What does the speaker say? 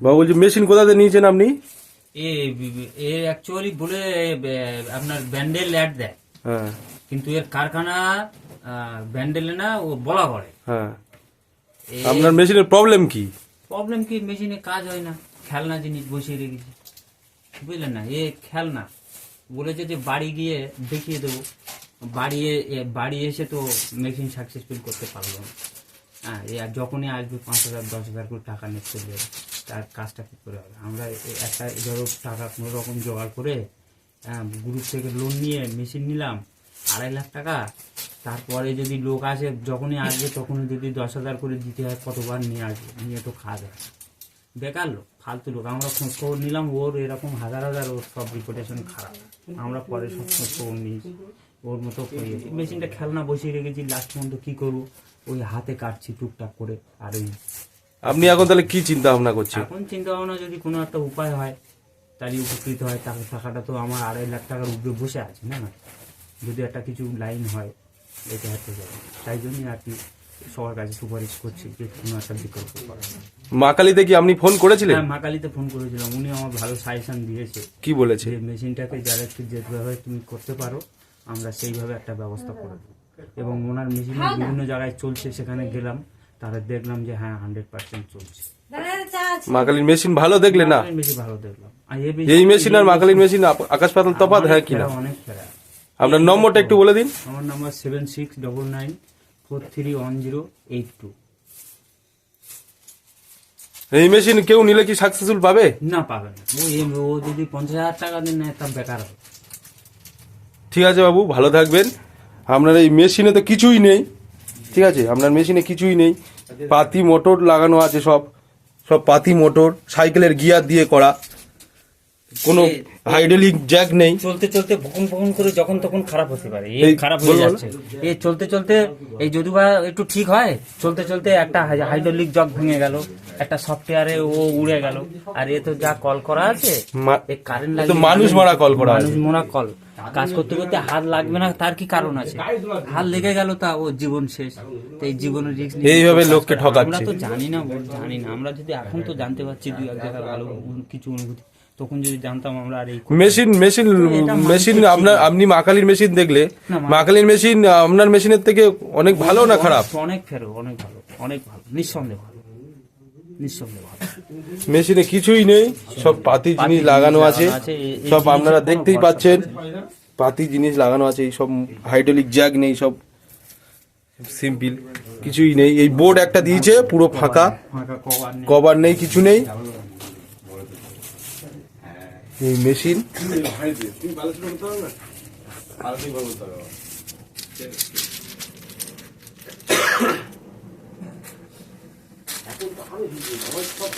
বাবু বলছি মেশিন কোথা থেকে নিয়েছেন আপনি? এ অ্যাকচুয়ালি বলে আপনার ব্যান্ডেল ল্যাড দেয়। হ্যাঁ। কিন্তু এর কারখানা ব্যান্ডেলে না ও বলা করে হ্যাঁ। আপনার মেশিনের প্রবলেম কি? প্রবলেম কি? মেশিনে কাজ হয় না। খেলনা জিনিস বসিয়ে রেখেছি। বুঝলেন না? এ খেলনা। বলেছে যে বাড়ি গিয়ে দেখিয়ে দেবো। বাড়ি বাড়ি এসে তো মেশিন সাকসেসফুল করতে পারল না। হ্যাঁ যখনই আসবে পাঁচ হাজার দশ হাজার করে টাকা নিয়ে চলে যাবে। তার কাজটা কী করে হবে? আমরা একটা ধরো টাকা কোনো রকম জোগাড় করে হ্যাঁ, গ্রুপ থেকে লোন নিয়ে মেশিন নিলাম আড়াই লাখ টাকা। তারপরে যদি লোক আসে যখনই আসবে তখন যদি দশ হাজার করে দিতে হয় কতবার নিয়ে আসবে? নিয়ে তো খাওয়া যায় বেকার লোক ফালতু লোক। আমরা খোঁজ খবর নিলাম ওর এরকম হাজার হাজার ওর সব রিপুটেশন খারাপ। আমরা পরে সব খোঁজ খবর নিয়েছি। ওর মতো করিয়ে মেশিনটা খেলনা বসিয়ে রেখেছি লাস্ট পর্যন্ত কী করব? ওই হাতে কাটছি টুকটাক করে আর ওই আপনি এখন তাহলে কি চিন্তা ভাবনা করছেন? এখন চিন্তা ভাবনা যদি কোনো একটা উপায় হয় তাহলে উপকৃত হয়। টাকা টাকাটা তো আমার আড়াই লাখ টাকার উপরে বসে আছে না? না যদি একটা কিছু লাইন হয় এটা হতে যাবে। তাই জন্যই আর কি সবার কাছে সুপারিশ করছি যে কোনো একটা বিকল্প করা মা কালীতে কি আপনি ফোন করেছিলেন? হ্যাঁ মা কালীতে ফোন করেছিলাম। উনি আমার ভালো সাজেশন দিয়েছে। কি বলেছে? যে মেশিনটাকে যারা একটু যেভাবে তুমি করতে পারো আমরা সেইভাবে একটা ব্যবস্থা করে দেবো। এবং ওনার মেশিন বিভিন্ন জায়গায় চলছে সেখানে গেলাম। তারা দেখলাম যে হ্যাঁ হান্ড্রেড পার্সেন্ট চলছে। মা কালীর মেশিন ভালো দেখলে না? ভালো দেখলাম। এই মেশিন আর মা কালীর মেশিন আকাশ পাতাল তফাৎ হ্যাঁ কিনা অনেক ফেরা। আপনার নম্বরটা একটু বলে দিন। আমার number seven six double nine four three one zero eight two এই মেশিন কেউ নিলে কি সাকসেসফুল পাবে? না পাবে না। ও ও যদি পঞ্চাশ হাজার টাকা দিন নেয় তা বেকার হবে। ঠিক আছে বাবু ভালো থাকবেন। আপনার এই মেশিনে তো কিছুই নেই। ঠিক আছে? আপনার মেশিনে কিছুই নেই। পাতি মোটর লাগানো আছে সব। সব পাতি মোটর সাইকেলের গিয়ার দিয়ে করা। কোনো হাইড্রোলিক জ্যাক নেই। চলতে চলতে ভুকুন ভুকুন করে যখন তখন খারাপ হতে পারে। এই খারাপ হয়ে যাচ্ছে। এই চলতে চলতে এই যদি বা একটু ঠিক হয়? চলতে চলতে একটা হাইড্রোলিক জগ ভেঙে গেল। একটা সফটওয়্যারে ও উড়ে গেল। আর এ তো যা কল করা আছে কারেন্ট তো মানুষ মারা কল করা মানুষ মারা কল। কাজ করতে করতে হাত লাগবে না তার কি কারণ আছে? হাত লেগে গেল তা ও জীবন শেষ। এই জীবনের রিস্ক এইভাবে লোককে ঠকাচ্ছে। আমরা তো জানি না বল, জানি না। আমরা যদি এখন তো জানতে পারছি দুই এক জায়গায় ভালো কিছু অনুভূতি তখন যদি জানতাম আমরা আর এই মেশিন মেশিন মেশিন আপনার আপনি মাকালির মেশিন দেখলে মাকালির মেশিন আপনার মেশিনের থেকে অনেক ভালো না খারাপ? অনেক ফেরো অনেক ভালো অনেক ভালো নিঃসন্দেহ ভালো নিঃসন্দেহ ভালো। মেশিনে কিছুই নেই সব পাতি জিনিস লাগানো আছে সব আপনারা দেখতেই পাচ্ছেন পাতি জিনিস লাগানো আছে এই সব হাইড্রোলিক জ্যাক নেই সব সিম্পল কিছুই নেই। এই বোর্ড একটা দিয়েছে পুরো ফাঁকা কভার নেই কভার নেই কিছু নেই। এই মেশিন। depois